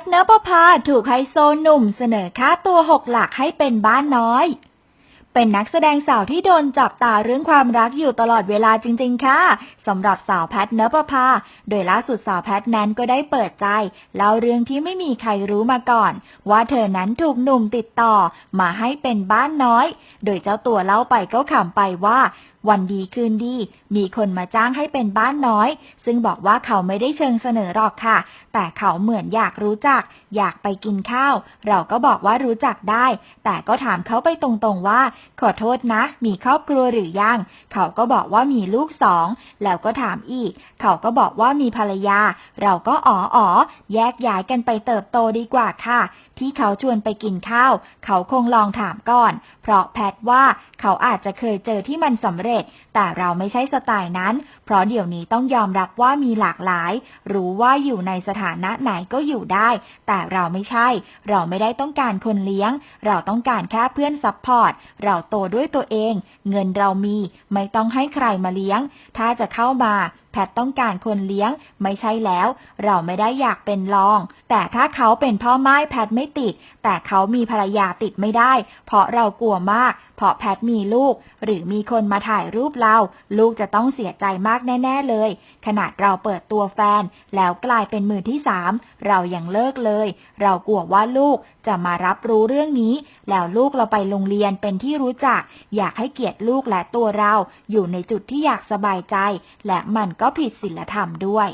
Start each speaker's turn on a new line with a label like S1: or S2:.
S1: ทเนปภาถูกไฮโซหนุ่มเสนอค่าตัวหกหลักให้เป็นบ้านน้อย เป็นนักแสดงสาวที่โดนจับตาเรื่องความรักอยู่ตลอดเวลาจริง ๆ ค่ะสำหรับสาวแพทเนปภา โดยล่าสุดสาวแพทนั้นก็ได้เปิดใจเล่าเรื่องที่ไม่มีใครรู้มาก่อน ว่าเธอนั้นถูกหนุ่มติดต่อมาให้เป็นบ้านน้อย โดยเจ้าตัวเล่าไปก็ขำไปว่า วันดีคืนดี มีคนมาจ้างให้เป็นบ้านน้อย ซึ่งบอกว่าเขาไม่ได้เชิงเสนอหรอกค่ะ แต่เขาเหมือนอยากรู้จัก อยากไปกินข้าว เราก็บอกว่ารู้จักได้ แต่ก็ถามเขาไปตรงๆว่า ขอโทษนะ มีครอบครัวหรือยัง เขาก็บอกว่ามีลูกสอง แล้วก็ถามอีก เขาก็บอกว่ามีภรรยา เราก็อ๋ออ๋อแยกย้ายกันไปเติบโตดีกว่าค่ะที่เขาชวนไปกินข้าว เขาคงลองถามก่อน เพราะแพทว่าเขาอาจจะเคยเจอที่มันสำเร็จ แต่เราไม่ใช่สไตล์นั้น เพราะเดี๋ยวนี้ต้องยอมรับว่ามีหลากหลาย รู้ว่าอยู่ในสถานะไหนก็อยู่ได้ แต่เราไม่ใช่ เราไม่ได้ต้องการคนเลี้ยง เราต้องการแค่เพื่อนซัพพอร์ต เราโตด้วยตัวเอง เงินเรามี ไม่ต้องให้ใครมาเลี้ยง ถ้าจะเข้ามา แพทต้องการคนเลี้ยง ไม่ใช่แล้ว เราไม่ได้อยากเป็นรอง แต่ถ้าเขาเป็นพ่อไม้แพทไม่ติด แต่เขามีภรรยาติดไม่ได้ เพราะเรากลัวมาก เพราะแพทมีลูก หรือมีคนมาถ่ายรูปเรา ลูกจะต้องเสียใจมากแน่ ๆเลย ขนาดเราเปิดตัวแฟน แล้วกลายเป็นมือที่สามเรายังเลิกเลย เรากลัวว่าลูกจะมารับรู้เรื่องนี้ แล้วลูกเราไปโรงเรียนเป็นที่รู้จัก อยากให้เกียรติลูกและตัวเรา อยู่ในจุดที่อยากสบายใจ และมันก็ผิดศีลธรรมด้วย